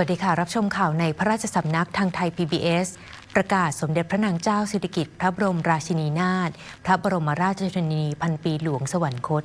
วัสดีค่ะ รับชมข่าวในพระราชสำนักทางไทย PBS ประกาศสมเด็จพระนางเจ้าสิริกิติ์พระบรมราชินีนาถพระบรมราชชนนีพันปีหลวงสวรรคต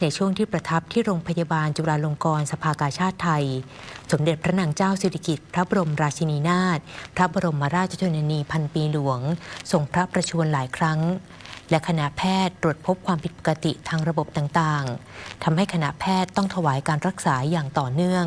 ในช่วงที่ประทับที่โรงพยาบาลจุฬาลงกรณ์สภากาชาติไทย สมเด็จพระนางเจ้าสิริกิติ์พระบรมราชินีนาถพระบรมราชชนนีพันปีหลวงทรงพระประชวรหลายครั้ง และคณะแพทย์ตรวจพบความผิดปกติทางระบบต่างๆทำให้คณะแพทย์ต้องถวายการรักษาอย่างต่อเนื่อง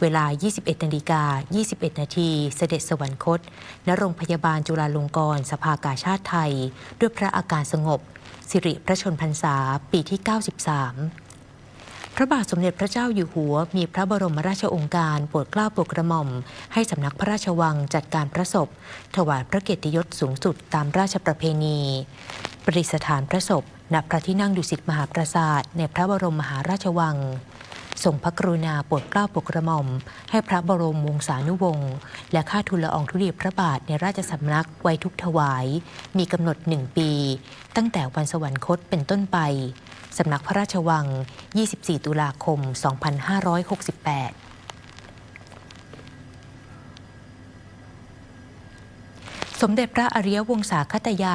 เวลา 21นาฬิกา21 นาทีเสด็จสวรรคต ณ โรงพยาบาลจุฬาลงกรณ์สภากาชาติไทย ด้วยพระอาการสงบ สิริพระชนพรรษา ปีที่ 93 พระบาทสมเด็จพระเจ้าอยู่หัว มีพระบรมราชโองการโปรดเกล้าโปรดกระหม่อม ให้สำนักพระราชวังจัดการพระศพ ถวายพระเกียรติยศสูงสุดตามราชประเพณี ประดิษฐานพระศพณพระที่นั่งดุสิตมหาปราสาทในพระบรมมหาราชวัง ทรงพระกรุณาโปรดเกล้าโปรดกระหม่อม ให้พระบรมวงศานุวงศ์และข้าทูลละอองธุลีพระบาทในราชสำนักไว้ทุกถวาย มีกำหนดหนึ่งปี ตั้งแต่วันสวรรคตเป็นต้นไป สำนักพระราชวัง 24 ตุลาคม 2568สมเด็จพระอริยวงศาคตยาน